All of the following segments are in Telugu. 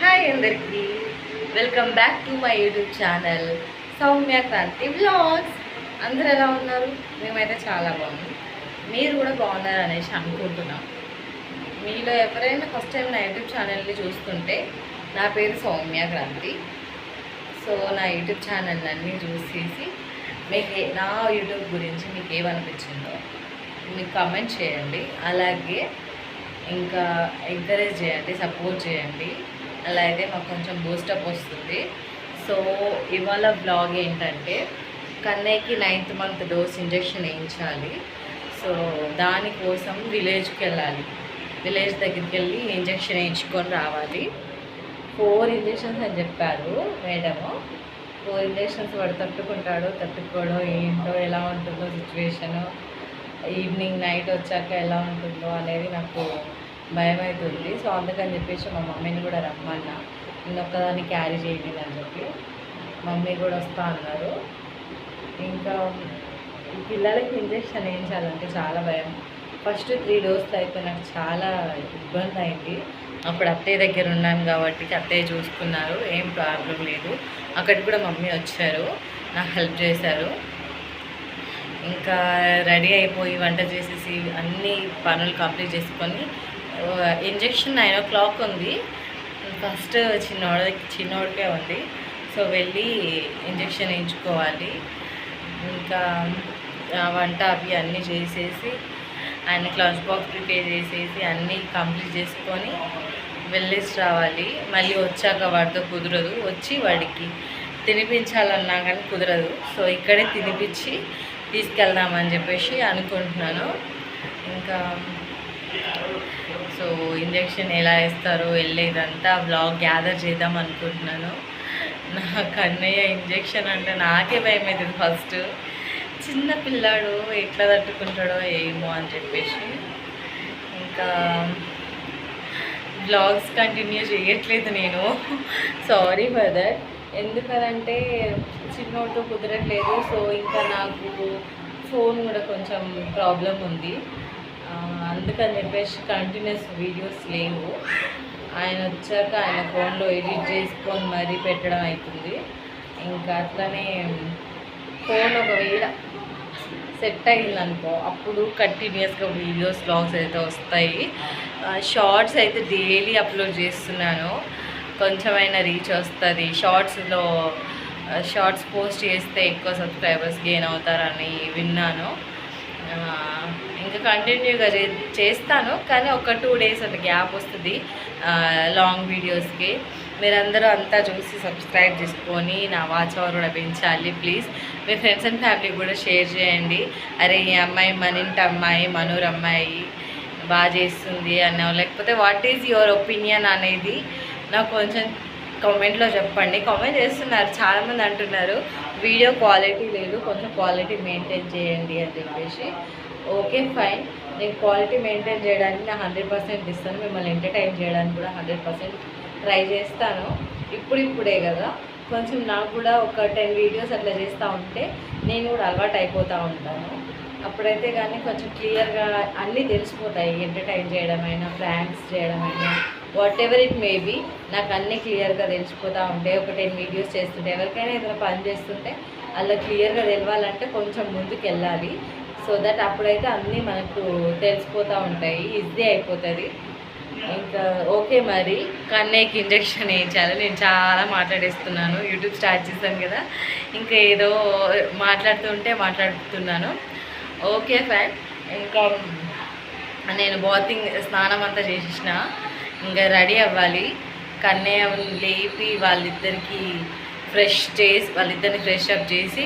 హాయ్ అందరికీ. Welcome back to my YouTube channel Soumya Kranthi vlogs అందరు ఎలా ఉన్నారు? మేమైతే చాలా బాగున్నాం. మీరు కూడా బాగున్నారు అనేసి అనుకుంటున్నాం. మీలో ఎవరైనా ఫస్ట్ టైం నా యూట్యూబ్ ఛానల్ని చూస్తుంటే నా పేరు సౌమ్య క్రాంతి. సో నా యూట్యూబ్ ఛానల్ అన్నీ చూసేసి మీకు నా యూట్యూబ్ గురించి మీకు ఏమనిపించిందో మీకు కామెంట్ చేయండి. అలాగే ఇంకా ఎంకరేజ్ చేయండి సపోర్ట్ చేయండి. అలా అయితే మాకు కొంచెం బూస్టప్ వస్తుంది. సో ఇవాళ బ్లాగ్ ఏంటంటే కన్నయ్యకి నైన్త్ మంత్ డోస్ ఇంజెక్షన్ వేయించాలి. సో దానికోసం విలేజ్కి వెళ్ళాలి. విలేజ్ దగ్గరికి వెళ్ళి ఇంజెక్షన్ వేయించుకొని రావాలి. ఫోర్ ఇంజెక్షన్స్ అని చెప్పారు మేడము ఫోర్ ఇంజెక్షన్స్ వాడు తట్టుకుంటాడో తట్టుకోడో ఏంటో ఎలా ఉంటుందో సిచ్యువేషను ఈవినింగ్ నైట్ వచ్చాక ఎలా ఉంటుందో అనేది నాకు భయం అవుతుంది సో అందుకని చెప్పేసి మా మమ్మీని కూడా రమ్మన్నా. నేను ఒక్కదాన్ని క్యారీ చేయలేదు అని చెప్పి మమ్మీ కూడా వస్తా అన్నారు. ఇంకా పిల్లలకి ఇంజెక్షన్ వేయించాలంటే చాలా భయం. ఫస్ట్ త్రీ డోస్లు అయితే నాకు చాలా ఇబ్బంది అయింది. అప్పుడు అత్తయ్య దగ్గర ఉన్నాను కాబట్టి అత్తయ్య చూసుకున్నారు. ఏం ప్రాబ్లం లేదు. అక్కడికి కూడా మమ్మీ వచ్చారు. నాకు హెల్ప్ చేశారు. ఇంకా రెడీ అయిపోయి వంట చేసేసి అన్ని పనులు కంప్లీట్ చేసుకొని ఇంజెక్షన్ నైన్ ఓ క్లాక్ ఉంది. ఫస్ట్ చిన్నోడి చిన్నోడికే ఉంది. సో వెళ్ళి ఇంజెక్షన్ వేయించుకోవాలి. ఇంకా వంట అవి అన్నీ చేసేసి ఆయన క్లాస్ బాక్స్ ప్రిపేర్ చేసేసి అన్నీ కంప్లీట్ చేసుకొని వెళ్ళేసి రావాలి. మళ్ళీ వచ్చాక వాడితో కుదరదు. వచ్చి వాడికి తినిపించాలన్నా కానీ కుదరదు. సో ఇక్కడే తినిపించి తీసుకెళ్దామని చెప్పేసి అనుకుంటున్నాను. ఇంకా సో ఇంజెక్షన్ ఎలా ఇస్తారో వెళ్ళేదంతా బ్లాగ్ గ్యాదర్ చేద్దాం అనుకుంటున్నాను. నా కన్నయ్య ఇంజెక్షన్ అంటే నాకే భయం అవుతుంది ఫస్ట్ చిన్న పిల్లాడు ఎట్లా తట్టుకుంటాడో ఏమో అని చెప్పేసి. ఇంకా బ్లాగ్స్ కంటిన్యూ చేయట్లేదు నేను. సారీ ఫర్ దట్ ఎందుకనంటే చిన్నోటు కుదరట్లేదు. సో ఇంకా నాకు ఫోన్ కూడా కొంచెం ప్రాబ్లం ఉంది. అందుకని చెప్పేసి కంటిన్యూస్ వీడియోస్ లేవు. ఆయన వచ్చాక ఆయన ఫోన్లో ఎడిట్ చేసుకొని మరీ పెట్టడం అవుతుంది ఇంకా అట్లనే ఫోన్ ఒకవేళ సెట్ అయిందనుకో అప్పుడు కంటిన్యూస్గా వీడియోస్ బ్లాగ్స్ అయితే వస్తాయి. షార్ట్స్ అయితే డైలీ అప్లోడ్ చేస్తున్నాను. కొంచెమైనా రీచ్ వస్తుంది. షార్ట్స్లో షార్ట్స్ పోస్ట్ చేస్తే ఎక్కువ సబ్స్క్రైబర్స్ గెయిన్ అవుతారని విన్నాను. ఆ, ఇంకా కంటిన్యూగా చే చేస్తాను కానీ ఒక టూ డేస్ అంత గ్యాప్ వస్తుంది. లాంగ్ వీడియోస్కి. మీరందరూ అంతా చూసి సబ్స్క్రైబ్ చేసుకొని నా వాచ్ అవర్ కూడా పెంచాలి ప్లీజ్. మీ ఫ్రెండ్స్ అండ్ ఫ్యామిలీ కూడా షేర్ చేయండి. అరే ఈ అమ్మాయి మన ఇంటి అమ్మాయి మనూరు అమ్మాయి బాగా చేస్తుంది అన్న లేకపోతే వాట్ ఈజ్ యువర్ ఒపీనియన్ అనేది నాకు కొంచెం కామెంట్లో చెప్పండి. కామెంట్ చేస్తున్నారు చాలామంది అంటున్నారు. వీడియో క్వాలిటీ లేదు కొంచెం క్వాలిటీ మెయింటైన్ చేయండి అని చెప్పేసి. Okay fine. నేను క్వాలిటీ మెయింటైన్ చేయడానికి నా హండ్రెడ్ పర్సెంట్ ఇస్తాను. మిమ్మల్ని ఎంటర్టైన్ చేయడానికి కూడా హండ్రెడ్ పర్సెంట్ ట్రై చేస్తాను. ఇప్పుడు ఇప్పుడే కదా. కొంచెం నాకు కూడా ఒక టెన్ వీడియోస్ అట్లా చేస్తూ ఉంటే నేను కూడా అలవాటు అయిపోతూ ఉంటాను. అప్పుడైతే కానీ కొంచెం క్లియర్గా అన్నీ తెలిసిపోతాయి. ఎంటర్టైన్ చేయడమైనా ప్రాంక్స్ చేయడమైనా whatever it may be నాకు అన్నీ క్లియర్గా తెలిసిపోతూ ఉంటాయి ఒక టెన్ వీడియోస్ చేస్తుంటే ఎవరికైనా ఏదైనా పని చేస్తుంటే అలా క్లియర్గా తెలవాలంటే కొంచెం ముందుకు వెళ్ళాలి సో దట్ అప్పుడైతే అన్నీ మనకు తెలిసిపోతూ ఉంటాయి. ఈజీ అయిపోతుంది. ఇంకా ఓకే మరి. కన్నయ్యకి ఇంజక్షన్ వేయించాలి. నేను చాలా మాట్లాడేస్తున్నాను. యూట్యూబ్ స్టార్ట్ చేశాను కదా. ఇంకా ఏదో మాట్లాడుతుంటే మాట్లాడుతున్నాను. ఓకే ఫ్యాన్ ఇంకా నేను బాతింగ్ స్నానం అంతా చేసేసిన. ఇంకా రెడీ అవ్వాలి. కన్నయ్య లేపి వాళ్ళిద్దరికి ఫ్రెష్ చేసి వాళ్ళిద్దరిని ఫ్రెష్ అప్ చేసి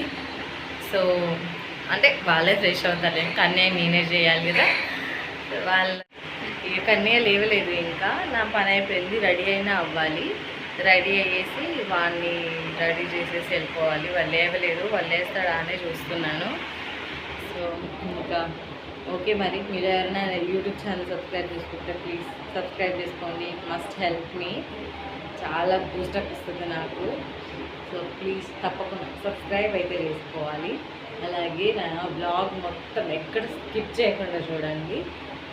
సో అంటే వాళ్ళే ఫ్రెష్ అవుతారు. కన్నయ్య నేనే చేయాలి కదా. వాళ్ళ ఇక కన్నయ్య లేవలేదు ఇంకా. నా పని అయిపోయింది. రెడీ అయినా అవ్వాలి. రెడీ అయ్యేసి వాడిని రెడీ చేసేసి వెళ్ళిపోవాలి. వాళ్ళు లేవలేదు. వాళ్ళు వేస్తాడా అనే చూస్తున్నాను. సో ఇంకా ఓకే మరి మీరు ఎవరైనా యూట్యూబ్ ఛానల్ సబ్స్క్రైబ్ చేసుకుంటే ప్లీజ్ సబ్స్క్రైబ్ చేసుకోండి మస్ట్ హెల్ప్ మీ చాలా బూస్టప్ ఇస్తుంది నాకు. సో ప్లీజ్ తప్పకుండా సబ్స్క్రైబ్ అయితే చేసుకోవాలి. అలాగే నా బ్లాగ్ మొత్తం ఎక్కడ స్కిప్ చేయకుండా చూడండి.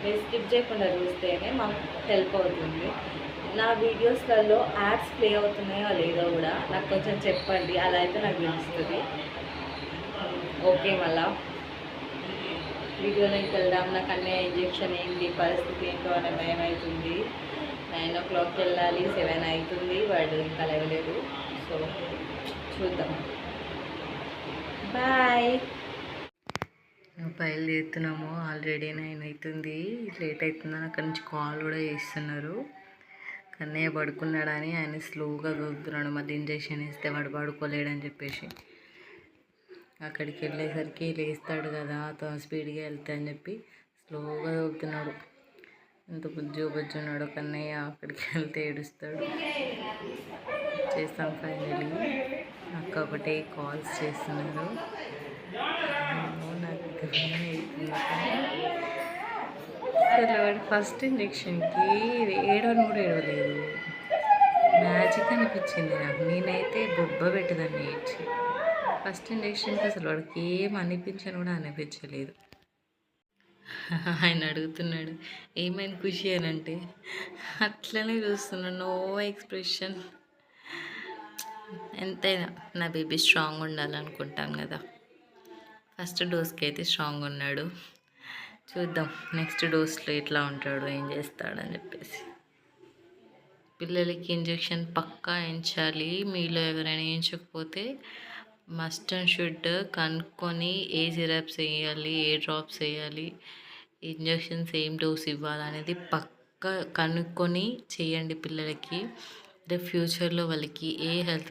మీరు స్కిప్ చేయకుండా చూస్తేనే మాకు హెల్ప్ అవుతుంది. నా వీడియోస్లలో యాడ్స్ ప్లే అవుతున్నాయో లేదో కూడా నాకు కొంచెం చెప్పండి. అలా అయితే నాకు తెలుస్తుంది. ఓకే మళ్ళీ. వీడియోలోకి వెళ్దాం నాకు అన్నీ ఇంజెక్షన్ ఏంటి? పరిస్థితి ఏంటో అనే భయం అవుతుంది. నైన్ ఓ క్లాక్కి వెళ్ళాలి సెవెన్ అవుతుంది. వాడు ఇంకా లేవలేదు. సో చూద్దాం. బాయ్ బయలుదేరుతున్నాము. ఆల్రెడీ నైన్ అవుతుంది. లేట్ అవుతుందని అక్కడి నుంచి కాల్ కూడా చేస్తున్నారు. కన్నయ్య పడుకున్నాడని ఆయన స్లోగా దొరుకుతున్నాడు మళ్ళీ ఇంజక్షన్ ఇస్తే వాడు పడుకోలేడని చెప్పేసి. అక్కడికి వెళ్ళేసరికి లేస్తాడు కదా తో స్పీడ్గా వెళ్తా అని చెప్పి స్లోగా దొరుకుతున్నాడు ఎంత బుజ్జి బుజ్జున్నాడు కన్నయ్య అక్కడికి వెళ్తే ఏడుస్తాడు. చేస్తాం ఫైనలీ అక్క ఒకటే కాల్స్ చేస్తున్నారు. నాకు అసలు వాడు ఫస్ట్ ఇంజక్షన్కి ఏడవని కూడా ఏడవలేదు. మ్యాజిక్ అనిపించింది నాకు. నేనైతే బొబ్బ పెట్టదాన్ని ఏడ్చి. ఫస్ట్ ఇండక్షన్కి అసలు వాడికి ఏం అనిపించని కూడా అనిపించలేదు. ఆయన అడుగుతున్నాడు ఏమైంది ఖుషి అని అంటే అట్లనే చూస్తున్నాడు నో ఎక్స్ప్రెషన్. ఎంతైనా నా బేబీ స్ట్రాంగ్ ఉండాలనుకుంటాను కదా. ఫస్ట్ డోస్కి అయితే స్ట్రాంగ్ ఉన్నాడు. చూద్దాం నెక్స్ట్ డోస్లో ఎట్లా ఉంటాడు ఏం చేస్తాడని చెప్పేసి. పిల్లలకి ఇంజెక్షన్ పక్కా వేయించాలి మీలో ఎవరైనా వేయించకపోతే మస్ట్ అండ్ షుడ్ కనుక్కొని ఏ సిరప్స్ వేయాలి ఏ డ్రాప్స్ వేయాలి ఇంజెక్షన్స్ ఏం డోస్ ఇవ్వాలి అనేది పక్క కనుక్కొని చేయండి పిల్లలకి. రేపు ఫ్యూచర్లో వాళ్ళకి ఏ హెల్త్